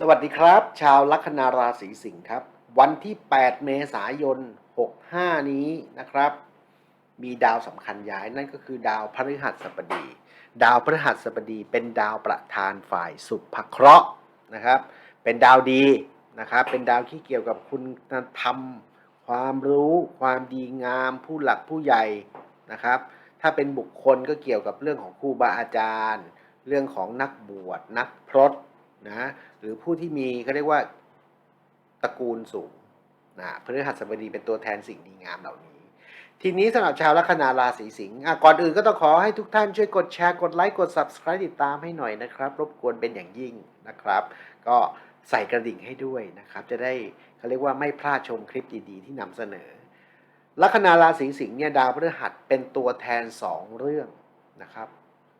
สวัสดีครับ ชาวลัคนาราศีสิงห์ครับ วันที่ 8 เมษายน 65 นี้นะครับ มีดาวสำคัญย้ายนั่นก็คือดาวพฤหัสบดี ดาวพฤหัสบดีเป็นดาวประธานฝ่ายสุภเคราะห์นะครับ เป็นดาวดีนะครับ เป็นดาวที่เกี่ยวกับคุณธรรม ความรู้ ความดีงาม ผู้หลักผู้ใหญ่นะครับ ถ้าเป็นบุคคลก็เกี่ยวกับเรื่องของครูบาอาจารย์ เรื่องของนักบวชนักพรต นะหรือผู้ที่มีเขาเรียกว่าตระกูลสูงนะพฤหัสบดีเป็นตัวแทนสิ่งดีงามเหล่านี้ ทีนี้สำหรับชาวลัคนาราศีสิงห์ก่อนอื่นก็ต้องขอให้ทุกท่านช่วยกดแชร์กดไลค์กด subscribe ติดตามให้หน่อยนะครับ รบกวนเป็นอย่างยิ่งนะครับ ก็ใส่กระดิ่งให้ด้วยนะครับ จะได้เขาเรียกว่าไม่พลาดชมคลิปดีๆ ที่นำเสนอลัคนาราศีสิงห์เนี่ยดาวพฤหัสเป็นตัวแทนสองเรื่องนะครับ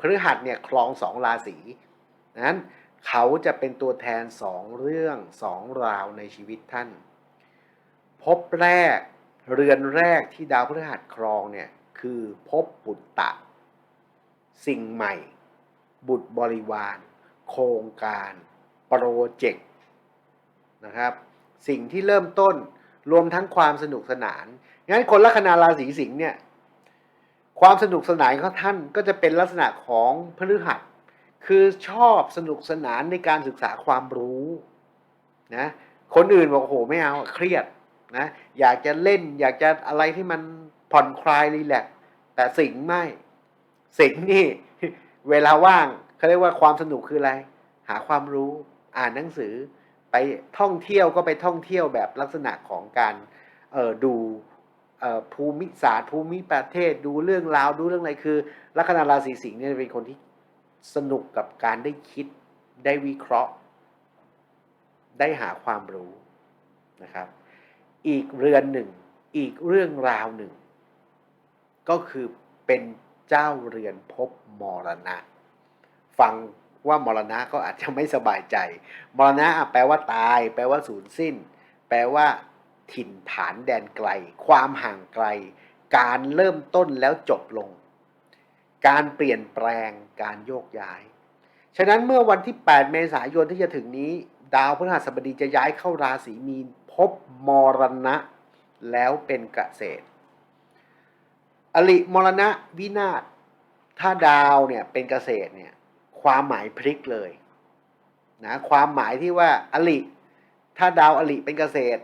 พฤหัสเนี่ยครองสองราศีนั้น เขาจะเป็นตัวแทนสองเรื่องสองราวในชีวิตท่าน พบแรกเรือนแรกที่ดาวพฤหัสครองเนี่ยคือพบบุตตะ สิ่งใหม่ บุตรบริวาร โครงการ โปรเจกต์นะครับ สิ่งที่เริ่มต้นรวมทั้งความสนุกสนาน งั้นคนลัคนาราศีสิงห์เนี่ยความสนุกสนานของท่านก็จะเป็นลักษณะของพฤหัส คือชอบสนุกสนานในการศึกษาความรู้นะคนอื่นบอกโอ้โหไม่เอาเครียดนะอยากจะเล่นอยากจะอะไรที่มันผ่อนคลายรีแลกซ์แต่สิงไม่ สิงนี่ เวลาว่างเขาเรียกว่าความสนุกคืออะไร หาความรู้อ่านหนังสือ ไปท่องเที่ยวก็ไปท่องเที่ยวแบบลักษณะของการเออดูภูมิศาสตร์ภูมิประเทศดูเรื่องราวดูเรื่องอะไรคือลัคนาราศีสิงห์เนี่ยเป็นคนที่ สนุกกับการได้คิดได้วิเคราะห์ ได้หาความรู้นะครับ อีกเรือนหนึ่ง อีกเรื่องราวหนึ่ง ก็คือเป็นเจ้าเรือนภพมรณะ ฟังว่ามรณะก็อาจจะไม่สบายใจ มรณะแปลว่าตาย แปลว่าสูญสิ้น แปลว่า ถิ่นฐานแดนไกล ความห่างไกล การเริ่มต้นแล้วจบลง การเปลี่ยนแปลงการโยกย้าย ฉะนั้นเมื่อวันที่ 8 เมษายนที่จะถึงนี้ ดาวพฤหัสบดีจะย้ายเข้าราศีมีนพบมรณะ แล้วเป็นเกษตร อลิมรณะวินาศถ้าดาวเนี่ยเป็นเกษตรเนี่ยความหมายพลิกเลยนะความหมายที่ว่าอลิถ้าดาวอลิเป็นเกษตร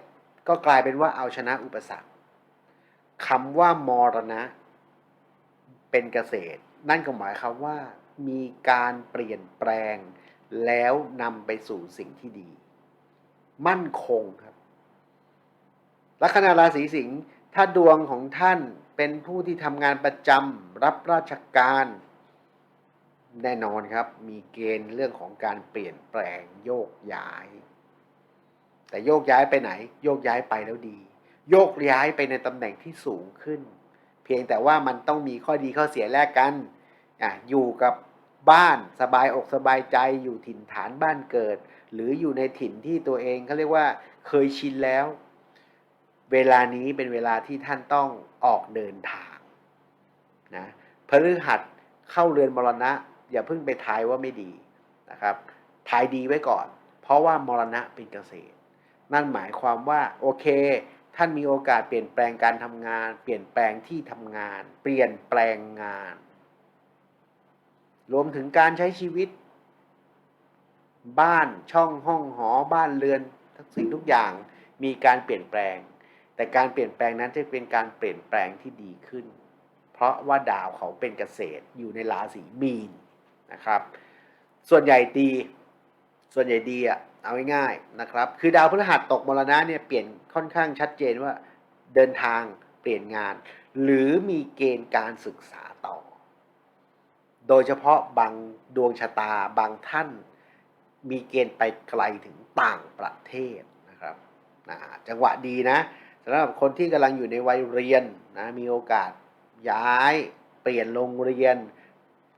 ก็กลายเป็นว่าเอาชนะอุปสรรคคำว่ามรณะ เป็นเกษตร นั่นก็หมายความว่า มีการเปลี่ยนแปลง แล้วนำไปสู่สิ่งที่ดี มั่นคงครับลัคนาราศีสิงห์ถ้าดวงของท่านเป็นผู้ที่ทำงานประจำรับราชการ แน่นอนครับ มีเกณฑ์เรื่องของการเปลี่ยนแปลงโยกย้าย แต่โยกย้ายไปไหน โยกย้ายไปแล้วดี โยกย้ายไปในตำแหน่งที่สูงขึ้น เพียงแต่ว่ามันต้องมีข้อดีข้อเสียแลกกันอะอยู่กับบ้านสบายอกสบายใจอยู่ถิ่นฐานบ้านเกิด หรืออยู่ในถิ่นที่ตัวเองเขาเรียกว่าเคยชินแล้ว เวลานี้เป็นเวลาที่ท่านต้องออกเดินทางนะพฤหัสเข้าเรือนมรณะ อย่าเพิ่งไปทายว่าไม่ดีนะครับทายดีไว้ก่อน เพราะว่ามรณะเป็นเกษตร นั่นหมายความว่าโอเค ท่านมีโอกาสเปลี่ยนแปลงการทำงาน เปลี่ยนแปลงที่ทำงาน เปลี่ยนแปลงงาน รวมถึงการใช้ชีวิต บ้านช่องห้องหอบ้านเรือนทุกสิ่งทุกอย่างมีการเปลี่ยนแปลง แต่การเปลี่ยนแปลงนั้นจะเป็นการเปลี่ยนแปลงที่ดีขึ้น เพราะว่าดาวเขาเป็นเกษตรอยู่ในราศีมีนนะครับ ส่วนใหญ่ดี ส่วนใหญ่ดีอะ เอาง่ายๆนะครับ คือดาวพฤหัสตกมรณะเนี่ยเปลี่ยนค่อนข้างชัดเจนว่าเดินทางเปลี่ยนงาน หรือมีเกณฑ์การศึกษาต่อ โดยเฉพาะบางดวงชะตาบางท่าน มีเกณฑ์ไปไกลถึงต่างประเทศนะครับนะจังหวะดีนะสำหรับคนที่กำลังอยู่ในวัยเรียนนะมีโอกาสย้ายเปลี่ยนโรงเรียน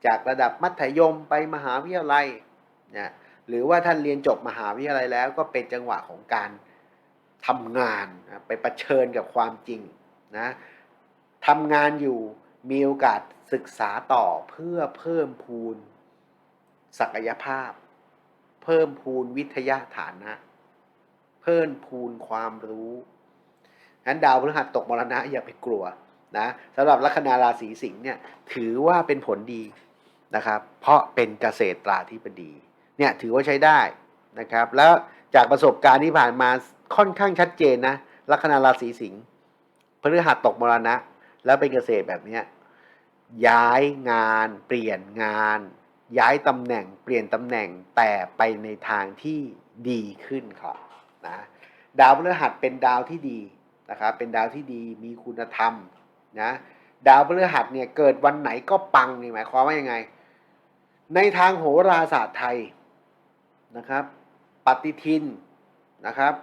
จากระดับมัธยมไปมหาวิทยาลัยเนะ หรือว่าท่านเรียนจบมหาวิทยาลัยแล้วก็เป็นจังหวะของการทำงานไปประชิญกับความจริงนะทำงานอยู่มีโอกาสศึกษาต่อเพื่อเพิ่มพูนศักยภาพเพเพิ่มพูนวิทยาฐานะ เพิ่มพูนความรู้งั้นดาวพฤหัสตกมรณะอย่าไปกลัวนะสำหรับลัคนาราศีสิงห์เนี่ยถือว่าเป็นผลดีนะครับ เพราะเป็นเกษตราธิบดี เนี่ยถือว่าใช้ได้นะครับ แล้วจากประสบการณ์ที่ผ่านมาค่อนข้างชัดเจนนะลัคนาราศีสิงห์พฤหัสตกมรณะ แล้วเป็นเกษตรแบบนี้ยย้ายงาน เปลี่ยนงาน ย้ายตำแหน่ง เปลี่ยนตำแหน่งแต่ไปในทางที่ดีขึ้นครับนะดาวพฤหัสเป็นดาวที่ดีนะครับเป็นดาวที่ดีมีคุณธรรมนะดาวพฤหัสเนี่ยเกิดวันไหนก็ปังนี่หมายความว่ายังไง ในทางโหราศาสตร์ไทย นะครับ ปฏิทินนะครับ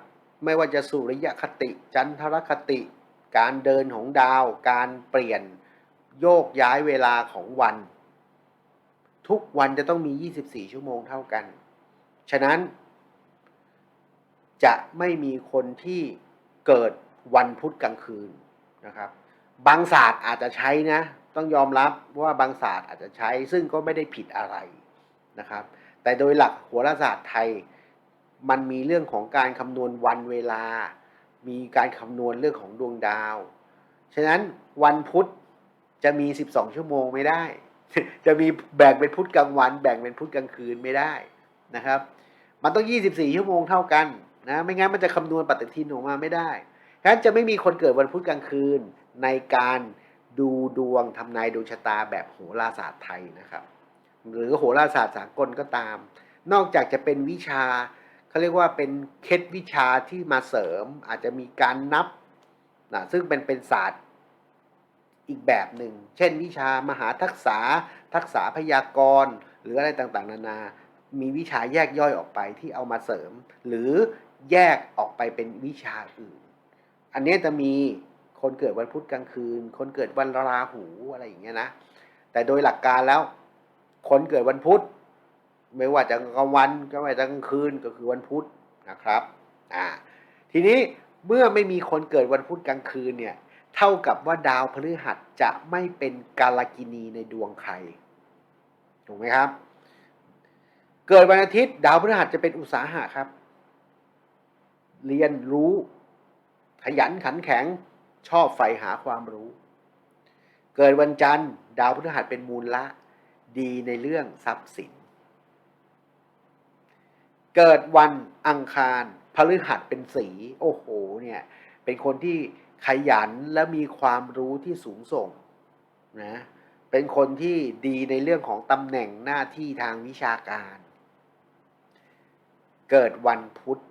ไม่ว่าจะสุริยคติ จันทรคติ การเดินของดาว การเปลี่ยนโยกย้ายเวลาของวัน ทุกวันจะต้องมี 24 ชั่วโมงเท่ากัน ฉะนั้น จะไม่มีคนที่เกิดวันพุธกลางคืนนะครับ บางศาสตร์อาจจะใช้นะ ต้องยอมรับว่าบางศาสตร์อาจจะใช้ ซึ่งก็ไม่ได้ผิดอะไรนะครับ แต่โดยหลักโหราศาสตร์ไทย มันมีเรื่องของการคำนวณวันเวลา มีการคำนวณเรื่องของดวงดาว ฉะนั้นวันพุธจะมี 12 ชั่วโมงไม่ได้ จะมีแบ่งเป็นพุธกลางวัน แบ่งเป็นพุธกลางคืนไม่ได้นะครับ มันต้อง 24 ชั่วโมงเท่ากันนะ ไม่งั้นมันจะคำนวณปฏิทินออกมาไม่ได้ฉะนั้นจะไม่มีคนเกิดวันพุธกลางคืนในการดูดวงทำนายดวงชะตาแบบโหราศาสตร์ไทยนะครับ หรือโหราศาสตร์สากลก็ตาม นอกจากจะเป็นวิชาเขาเรียกว่าเป็นเคล็ดวิชาที่มาเสริม อาจจะมีการนับนะซึ่งเป็นเป็นศาสตร์อีกแบบหนึ่ง เช่น วิชามหาทักษะทักษะพยากรณ์หรืออะไรต่างๆ นานา มีวิชาแยกย่อยออกไปที่เอามาเสริม หรือแยกออกไปเป็นวิชาอื่น อันนี้จะมีคนเกิดวันพุธกลางคืน คนเกิดวันราหูอะไรอย่างเงี้ยนะ แต่โดยหลักการแล้ว คนเกิดวันพุธไม่ว่าจะกลางวันก็ไม่ว่าจะกลางคืนก็คือวันพุธนะครับอ่าทีนี้เมื่อไม่มีคนเกิดวันพุธกลางคืนเนี่ยเท่ากับว่าดาวพฤหัสจะไม่เป็นกาลกินีในดวงใครถูกไหมครับ เกิดวันอาทิตย์ดาวพฤหัสจะเป็นอุตสาหะครับ เรียนรู้ ขยันขันแข็งชอบใฝ่หาความรู้ เกิดวันจันทร์ ดาวพฤหัสเป็นมูลละ ดีในเรื่องทรัพย์สิน เกิดวันอังคารพฤหัสเป็นสี โอ้โหเนี่ยเป็นคนที่ขยันและมีความรู้ที่สูงส่งนะเป็นคนที่ดีในเรื่องของตำแหน่งหน้าที่ทางวิชาการ เกิดวันพุธ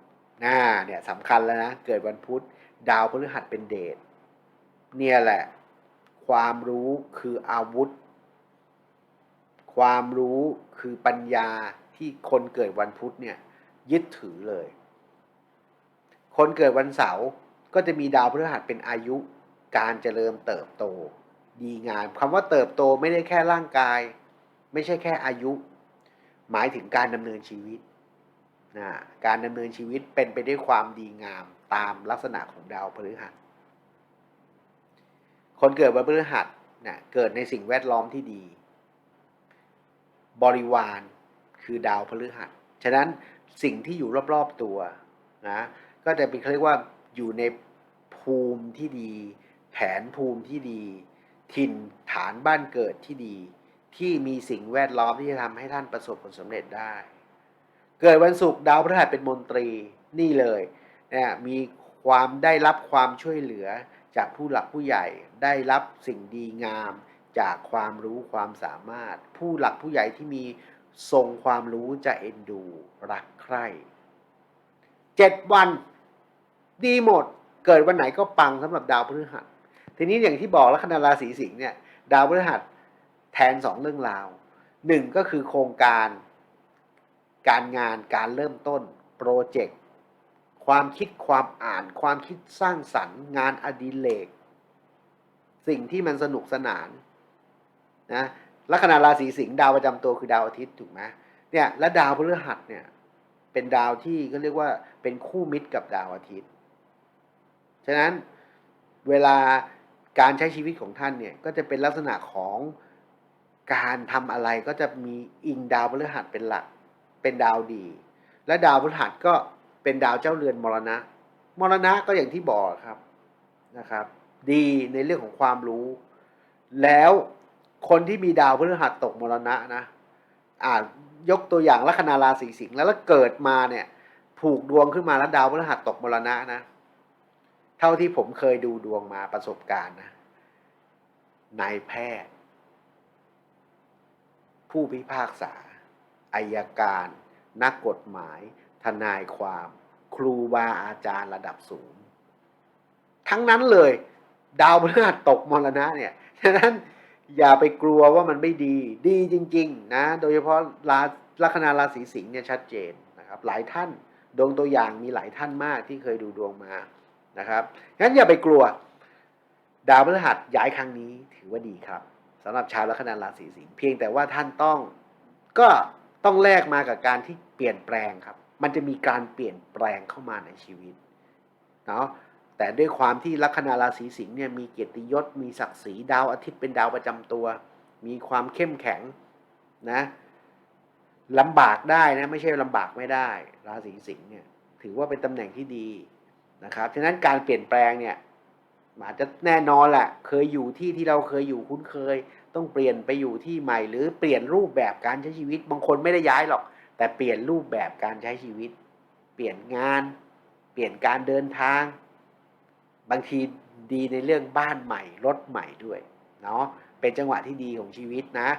นะเนี่ยสำคัญแล้วนะ เกิดวันพุธ ดาวพฤหัสเป็นเดชเนี่ยแหละ ความรู้คืออาวุธ ความรู้คือปัญญาที่คนเกิดวันพุธเนี่ยยึดถือเลย คนเกิดวันเสาร์ก็จะมีดาวพฤหัสเป็นอายุการเจริญเติบโต ดีงามคำว่าเติบโตไม่ได้แค่ร่างกาย ไม่ใช่แค่อายุ หมายถึงการดำเนินชีวิตนะการดำเนินชีวิตเป็นไปด้วยความดีงามตามลักษณะของดาวพฤหัส คนเกิดวันพฤหัสนะเกิดในสิ่งแวดล้อมที่ดี บริวารคือดาวพฤหัส ฉะนั้นสิ่งที่อยู่รอบๆตัวนะก็จะเป็นเขาเรียกว่าอยู่ในภูมิที่ดี แผนภูมิที่ดี ถิ่นฐานบ้านเกิดที่ดี ที่มีสิ่งแวดล้อมที่จะทำให้ท่านประสบผลสำเร็จได้ เกิดวันศุกร์ดาวพฤหัสเป็นมนตรีนี่เลยเนี่ยมีความได้รับความช่วยเหลือจากผู้หลักผู้ใหญ่ได้รับสิ่งดีงาม จากความรู้ความสามารถ ผู้หลักผู้ใหญ่ที่มีทรงความรู้จะเอ็นดู รักใคร่เจ็ดวัน ดีหมด เกิดวันไหนก็ปังสำหรับดาวพฤหัส ทีนี้อย่างที่บอกลัคนาราศีสิงห์เนี่ยดาวพฤหัสแทนสองเรื่องราวหนึ่งก็คือโครงการ การงานการเริ่มต้น โปรเจกต์ ความคิดความอ่าน ความคิดสร้างสรรค์ งานอดิเรกสิ่งที่มันสนุกสนาน นะลัคนาราศีสิงห์ดาวประจำตัวคือดาวอาทิตย์ถูกไหมเนี่ยและดาวพฤหัสเนี่ย เป็นดาวที่ก็เรียกว่าเป็นคู่มิตรกับดาวอาทิตย์ ฉะนั้นเวลาการใช้ชีวิตของท่านเนี่ยก็จะเป็นลักษณะของการทำอะไรก็จะมีอิงดาวพฤหัสเป็นหลัก เป็นดาวดี และดาวพฤหัสก็เป็นดาวเจ้าเรือนมรณะ มรณะก็อย่างที่บอกครับนะครับ ดีในเรื่องของความรู้ แล้ว คนที่มีดาวพฤหัสตกมรณะนะอ่ายกตัวอย่างลัคนาราศีสิงห์แล้วแล้วเกิดมาเนี่ยผูกดวงขึ้นมาแล้วดาวพฤหัสตกมรณะนะ เท่าที่ผมเคยดูดวงมาประสบการณ์นะนายแพทย์ ผู้พิพากษาอายการ นักกฎหมาย ทนายความ ครูบาอาจารย์ระดับสูง ทั้งนั้นเลย ดาวพฤหัสตกมรณะเนี่ยฉะนั้น อย่าไปกลัวว่ามันไม่ดี ดีจริง ๆ นะ โดยเฉพาะราลัคนาราศีสิงห์เนี่ยชัดเจนนะครับ หลายท่านดวงตัวอย่างมีหลายท่านมากที่เคยดูดวงมานะครับงั้นอย่าไปกลัว ดาวพฤหัสย้ายครั้งนี้ถือว่าดีครับสำหรับชาวลัคนาราศีสิงห์เพียงแต่ว่าท่านต้องก็ต้องแลกมากับการที่เปลี่ยนแปลงครับ มันจะมีการเปลี่ยนแปลงเข้ามาในชีวิตเนาะ แต่ด้วยความที่ลัคนาราศีสิงห์เนี่ยมีเกียรติยศมีศักดิ์ศรีดาวอาทิตย์เป็นดาวประจำตัว มีความเข้มแข็งนะลำบากได้นะไม่ใช่ลำบากไม่ได้ ราศีสิงห์เนี่ยถือว่าเป็นตำแหน่งที่ดีนะครับฉะนั้นการเปลี่ยนแปลงเนี่ยอาจจะแน่นอนแหละเคยอยู่ที่ที่เราเคยอยู่คุ้นเคย ต้องเปลี่ยนไปอยู่ที่ใหม่ หรือเปลี่ยนรูปแบบการใช้ชีวิต บางคนไม่ได้ย้ายหรอก แต่เปลี่ยนรูปแบบการใช้ชีวิต เปลี่ยนงาน เปลี่ยนการเดินทาง บางทีดีในเรื่องบ้านใหม่รถใหม่ด้วยเนาะเป็นจังหวะที่ดีของชีวิตนะ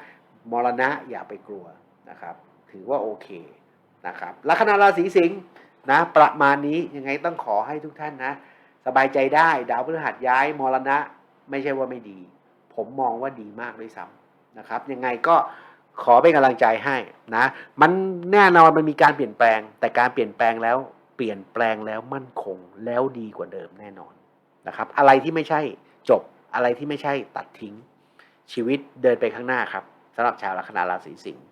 มรณะอย่าไปกลัวนะครับ ถือว่าโอเคนะครับลัคนาราศีสิงห์นะประมาณนี้ยังไงต้องขอให้ทุกท่านนะ สบายใจได้ดาวพฤหัสย้ายมรณะไม่ใช่ว่าไม่ดี ผมมองว่าดีมากด้วยซ้ำนะครับ ยังไงก็ขอเป็นกำลังใจให้นะ มันแน่นอนมันมีการเปลี่ยนแปลง แต่การเปลี่ยนแปลงแล้วเปลี่ยนแปลงแล้วมั่นคงแล้วดีกว่าเดิมแน่นอน นะครับ อะไรที่ไม่ใช่จบอะไรที่ไม่ใช่ตัดทิ้ง ชีวิตเดินไปข้างหน้าครับสำหรับชาวลัคนาราศีสิงห์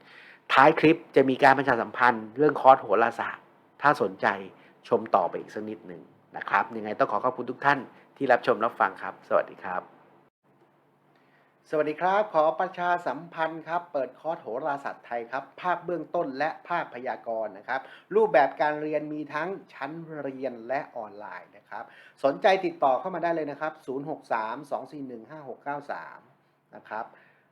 ท้ายคลิปจะมีการประชาสัมพันธ์เรื่องคอร์สโหราศาสตร์ ถ้าสนใจชมต่อไปอีกสักนิดหนึ่งนะครับ ยังไงต้องขอขอบคุณทุกท่านที่รับชมรับฟังครับ สวัสดีครับ สวัสดีครับ ขอประชาสัมพันธ์ครับ เปิดคอร์สโหราศาสตร์ไทยครับ ภาคเบื้องต้นและภาคพยากรณ์นะครับ รูปแบบการเรียนมีทั้งชั้นเรียนและออนไลน์นะครับ สนใจติดต่อเข้ามาได้เลยนะครับ 063-241-5693 นะครับ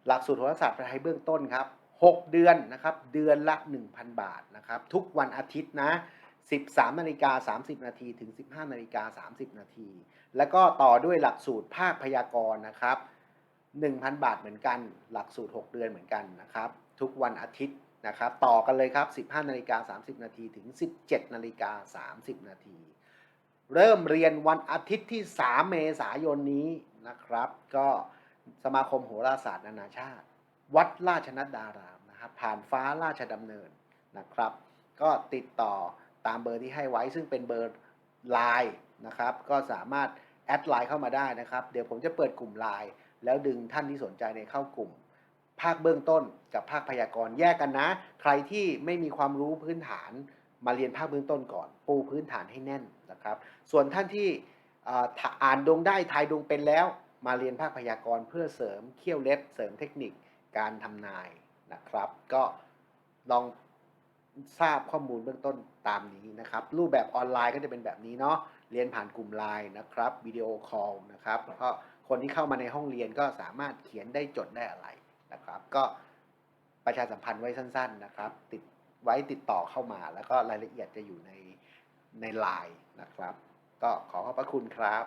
หลักสูตรโหราศาสตร์ไทยเบื้องต้นครับ 6 เดือนนะครับ เดือนละ 1,000 บาทนะครับ ทุกวันอาทิตย์นะ13นาฬิกา30 นาทีถึง 15นาฬิกา30 นาที แล้วก็ต่อด้วยหลักสูตรภาคพยากรณ์นะครับ 1,000 บาทเหมือนกัน หลักสูตร 6 เดือนเหมือนกันนะครับ ทุกวันอาทิตย์นะครับ ต่อกันเลยครับ 15นาฬิกา30 นาทีถึง 17นาฬิกา30 นาที เริ่มเรียนวันอาทิตย์ที่ 3 เมษายนนี้นะครับ ก็สมาคมโหราศาสตร์นานาชาติ วัดราชนัดดารามนะครับ ผ่านฟ้าราชดำเนินนะครับ ก็ติดต่อตามเบอร์ที่ให้ไว้ซึ่งเป็นเบอร์ไลน์นะครับ ก็สามารถแอดไลน์เข้ามาได้นะครับ เดี๋ยวผมจะเปิดกลุ่มไลน์ แล้วดึงท่านที่สนใจในเข้ากลุ่ม ภาคเบื้องต้นกับภาคพยากรณ์แยกกันนะ ใครที่ไม่มีความรู้พื้นฐานมาเรียนภาคเบื้องต้นก่อน ปูพื้นฐานให้แน่นนะครับ ส่วนท่านที่อ่าอานดวงได้ทายดวงเป็นแล้ว มาเรียนภาคพยากรณ์เพื่อเสริมเขี้ยวเล็บ เสริมเทคนิคการทำนายนะครับ ก็ลองทราบข้อมูลเบื้องต้นตามนี้นะครับ รูปแบบออนไลน์ก็จะเป็นแบบนี้เนาะเรียนผ่านกลุ่มไลน์นะครับวิดีโอคอลนะครับแล้วก็ คนที่เข้ามาในห้องเรียนก็สามารถเขียนได้จดได้อะไรนะครับ ก็ประชาสัมพันธ์ไว้สั้น ๆนะครับ ติดไว้ติดต่อเข้ามา แล้วก็รายละเอียดจะอยู่ในในไลน์นะครับ ก็ขอขอบพระคุณครับ